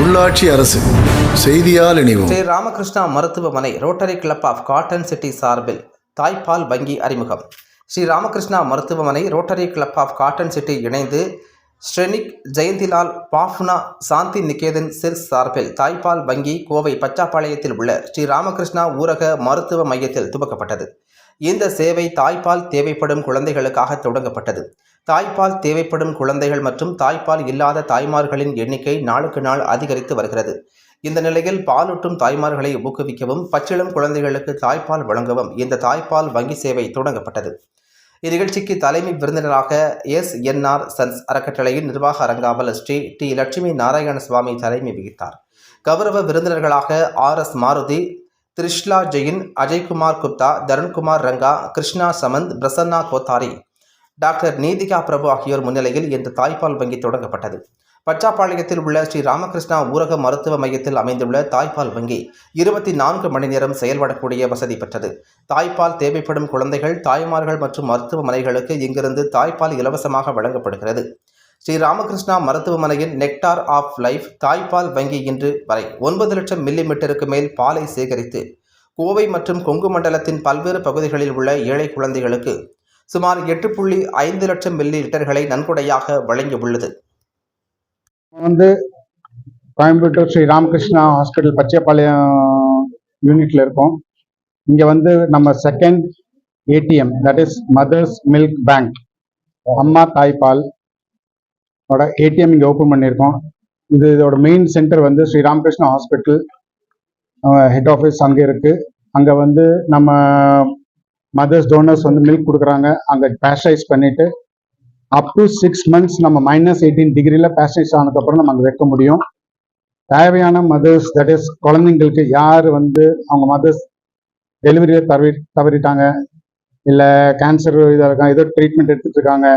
உள்ளாட்சி அரசு செய்தியால் இணைவோம். ஸ்ரீ ராமகிருஷ்ணா மருத்துவமனை rotary club of cotton city சார்பில் தாய்ப்பால் வங்கி அறிமுகம். ஸ்ரீ ராமகிருஷ்ணா மருத்துவமனை rotary club of cotton city இணைந்து ஸ்ரெனிக் ஜெயந்திலால் பாஃப்னா சாந்தி நிகேதன் சிர்ஸ் சார்பில் தாய்ப்பால் வங்கி கோவை பச்சாப்பாளையத்தில் உள்ள ஸ்ரீ ராமகிருஷ்ணா ஊரக மருத்துவ மையத்தில் துவக்கப்பட்டது. இந்த சேவை தாய்ப்பால் தேவைப்படும் குழந்தைகளுக்காக தொடங்கப்பட்டது. தாய்ப்பால் தேவைப்படும் குழந்தைகள் மற்றும் தாய்ப்பால் இல்லாத தாய்மார்களின் எண்ணிக்கை நாளுக்கு நாள் அதிகரித்து வருகிறது. இந்த நிலையில் பாலூட்டும் தாய்மார்களை ஊக்குவிக்கவும் பச்சிளம் குழந்தைகளுக்கு தாய்ப்பால் வழங்கவும் இந்த தாய்ப்பால் வங்கி சேவை தொடங்கப்பட்டது. இந்நிகழ்ச்சிக்கு தலைமை விருந்தினராக எஸ். என்ஆர் சன்ஸ் அறக்கட்டளையின் நிர்வாக அரங்காவல் ஸ்ரீ டி. லட்சுமி நாராயண சுவாமி தலைமை வகித்தார். கௌரவ விருந்தினர்களாக R. S. Maruthi Trishla Jain Ajaykumar Gupta Tarunkumar Ranga Krishna Samanth Prasanna Kothari doctor Neethika Prabhu ஆகியோர் முன்னிலையில் இந்த தாய்ப்பால் வங்கி தொடங்கப்பட்டது. பச்சாப்பாளையத்தில் உள்ள ஸ்ரீ ராமகிருஷ்ணா ஊரக மருத்துவ மையத்தில் அமைந்துள்ள தாய்ப்பால் வங்கி இருபத்தி நான்கு மணி நேரம் செயல்படக்கூடிய வசதி பெற்றது. தாய்ப்பால் தேவைப்படும் குழந்தைகள் தாய்மார்கள் மற்றும் மருத்துவமனைகளுக்கு இங்கிருந்து தாய்ப்பால் இலவசமாக வழங்கப்படுகிறது. ஸ்ரீ ராமகிருஷ்ணா மருத்துவமனையின் நெக்டார் ஆஃப் லைஃப் தாய்ப்பால் வங்கி இன்று வரை ஒன்பது லட்சம் மில்லி மீட்டருக்கு மேல் பாலை சேகரித்து கோவை மற்றும் கொங்கு மண்டலத்தின் பல்வேறு பகுதிகளில் உள்ள ஏழை குழந்தைகளுக்கு சுமார் எட்டு புள்ளி ஐந்து லட்சம் மில்லி லிட்டர்களை நன்கொடையாக வழங்கியுள்ளது வந்து கோயம்புத்தூர் ஸ்ரீ ராமகிருஷ்ணா ஹாஸ்பிட்டல் பச்சைப்பாளையம் யூனிட்ல இருக்கோம். இங்க வந்து நம்ம second ATM that is mother's milk bank அம்மா தாய்ப்பால் ஓட ஏடிஎம் இங்கே ஓப்பன் பண்ணியிருக்கோம். இது இதோட மெயின் சென்டர் வந்து Sri Ramakrishna hospital head office அங்கே இருக்குது அங்கே வந்து நம்ம மதர்ஸ் டோனர்ஸ் வந்து மில்க் கொடுக்குறாங்க. அங்கே பேஸ்டரைஸ் பண்ணிட்டு அப் டு சிக்ஸ் மந்த்ஸ் நம்ம மைனஸ் எயிட்டீன் டிகிரியில் பேஸ்டரைஸ் ஆனதுக்கப்புறம் நம்ம அங்கே வைக்க முடியும். தேவையான மதர்ஸ் தட் இஸ் குழந்தைங்களுக்கு யார் வந்து அவங்க மதர்ஸ் டெலிவரியை தவறி தவறிட்டாங்க இல்லை கேன்சர் இதாக இருக்காங்க ஏதோ ட்ரீட்மெண்ட் எடுத்துட்டு இருக்காங்க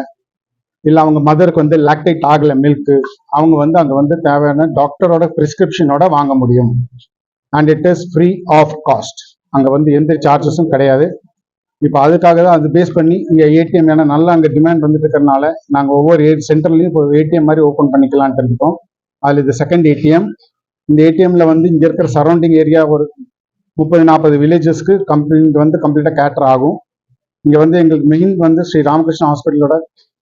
இல்லை அவங்க மதருக்கு வந்து லாக்டேட் ஆகலை மில்க்கு அவங்க வந்து அங்கே வந்து தேவையான டாக்டரோட ப்ரிஸ்கிரிப்ஷனோட வாங்க முடியும். And it is free of cost அங்கே வந்து எந்த சார்ஜஸும் கிடையாது. இப்போ அதுக்காக தான் அது பேஸ் பண்ணி இங்கே ஏடிஎம் ஏன்னா நல்லா அங்கே டிமாண்ட் வந்துட்டு இருக்கிறனால நாங்கள் ஒவ்வொரு ஏ சென்டர்லையும் இப்போ ஏடிஎம் மாதிரி ஓப்பன் பண்ணிக்கலான்ட்டு இருக்கோம். அதில் இது செகண்ட் ஏடிஎம் இந்த ஏடிஎம்ல வந்து இங்கே இருக்கிற சரௌண்டிங் ஏரியா ஒரு முப்பது நாற்பது வில்லேஜஸ்க்கு கம்ப்ளீட் வந்து கம்ப்ளீட்டாக கேட்டர் ஆகும். இங்கே வந்து எங்களுக்கு மெயின் வந்து ஸ்ரீ ராமகிருஷ்ணா ஹாஸ்பிட்டலோட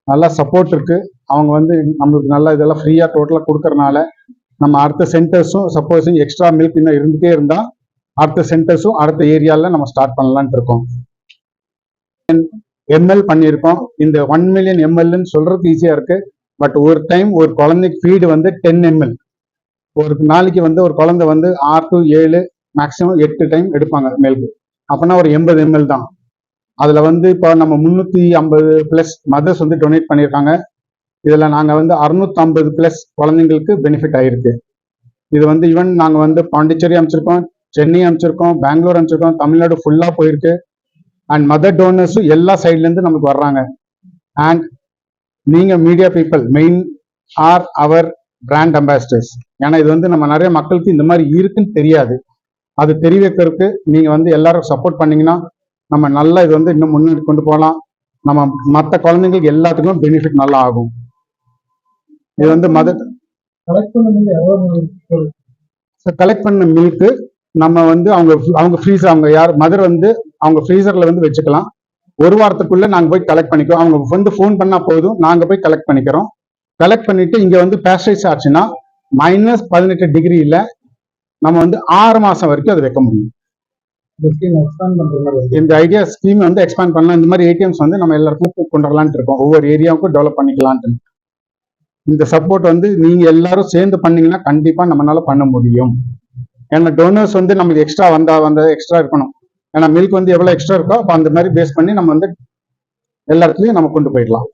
நல்லா சப்போர்ட் இருக்குது அவங்க வந்து நம்மளுக்கு நல்லா இதெல்லாம் ஃப்ரீயாக டோட்டலாக கொடுக்கறனால நம்ம அடுத்த சென்டர்ஸும் சப்போஸ் எக்ஸ்ட்ரா மில்க் இன்னும் இருந்துகிட்டே இருந்தால் அடுத்த சென்டர்ஸும் அடுத்த ஏரியாவில் நம்ம ஸ்டார்ட் பண்ணலான்ட்டு இருக்கோம். எம்எல் பண்ணியிருக்கோம். இந்த ஒன் மில்லியன் எம்எல்னு சொல்றதுக்கு ஈஸியா இருக்கு. பட் ஒரு டைம் ஒரு குழந்தைக்கு ஃபீடு வந்து டென் எம்எல் ஒரு நாளைக்கு வந்து ஒரு குழந்தை வந்து ஆறு டு ஏழு மேக்ஸிமம் எட்டு டைம் எடுப்பாங்க மில்க் அப்போனா ஒரு எண்பது எம்எல் தான். அதுல வந்து இப்போ நம்ம முந்நூற்றி ஐம்பது ப்ளஸ் மதர்ஸ் வந்து டொனேட் பண்ணியிருக்காங்க. இதுல நாங்கள் வந்து அறுநூத்தம்பது ப்ளஸ் குழந்தைங்களுக்கு பெனிஃபிட் ஆயிருக்கு. இது வந்து ஈவன் நாங்கள் வந்து பாண்டிச்சேரி அமைச்சிருக்கோம் சென்னை அமைச்சிருக்கோம் பெங்களூர் அமைச்சிருக்கோம் தமிழ்நாடு ஃபுல்லாக போயிருக்கு. அண்ட் மதர் டோனர்ஸும் எல்லா சைட்லேருந்து நமக்கு வர்றாங்க. அண்ட் நீங்க media people main are our brand ambassadors ஏன்னா இது வந்து நம்ம நிறைய மக்களுக்கு இந்த மாதிரி இருக்குன்னு தெரியாது. அது தெரிய வைக்கிறதுக்கு நீங்க வந்து எல்லாரும் சப்போர்ட் பண்ணீங்கன்னா நம்ம நல்லா இது வந்து இன்னும் முன்னாடி கொண்டு போகலாம். நம்ம மற்ற குழந்தைங்களுக்கு எல்லாத்துக்கும் பெனிஃபிட் நல்லா ஆகும். இது வந்து மதர் கலெக்ட் பண்ண மில்க்கு நம்ம வந்து அவங்க அவங்க ஃப்ரீசர் அவங்க யார் மதர் வந்து அவங்க ஃப்ரீசர்ல வந்து வச்சுக்கலாம். ஒரு வாரத்துக்குள்ள நாங்க போய் கலெக்ட் பண்ணிக்கிறோம் அவங்க வந்து ஃபோன் பண்ணா போதும். நாங்க போய் கலெக்ட் பண்ணிக்கிறோம். கலெக்ட் பண்ணிட்டு இங்க வந்து பேஸ்டரைஸ் ஆச்சுன்னா மைனஸ் பதினெட்டு டிகிரியில நம்ம வந்து ஆறு மாசம் வரைக்கும் அதை வைக்க முடியும். இந்த ஐடியா ஸ்கீம் வந்து எக்ஸ்பேண்ட் பண்ணலாம். இந்த மாதிரி ஏடிஎம்ஸ் வந்து நம்ம எல்லாருக்கும் கொண்டு வரலான்ட்டு இருக்கோம். ஒவ்வொரு ஏரியாவுக்கும் டெவலப் பண்ணிக்கலான்ட்டு இந்த சப்போர்ட் வந்து நீங்க எல்லாரும் சேர்ந்து பண்ணீங்கன்னா கண்டிப்பா நம்மளால பண்ண முடியும். ஏன்னா டோனர்ஸ் வந்து நமக்கு எக்ஸ்ட்ரா வந்தா வந்த எக்ஸ்ட்ரா இருக்கணும். ஏன்னா மில்க் வந்து எவ்வளவு எக்ஸ்ட்ரா இருக்கோ அப்போ அந்த மாதிரி பேஸ் பண்ணி நம்ம வந்து எல்லா இடத்துலயும் நம்ம கொண்டு போயிடலாம்.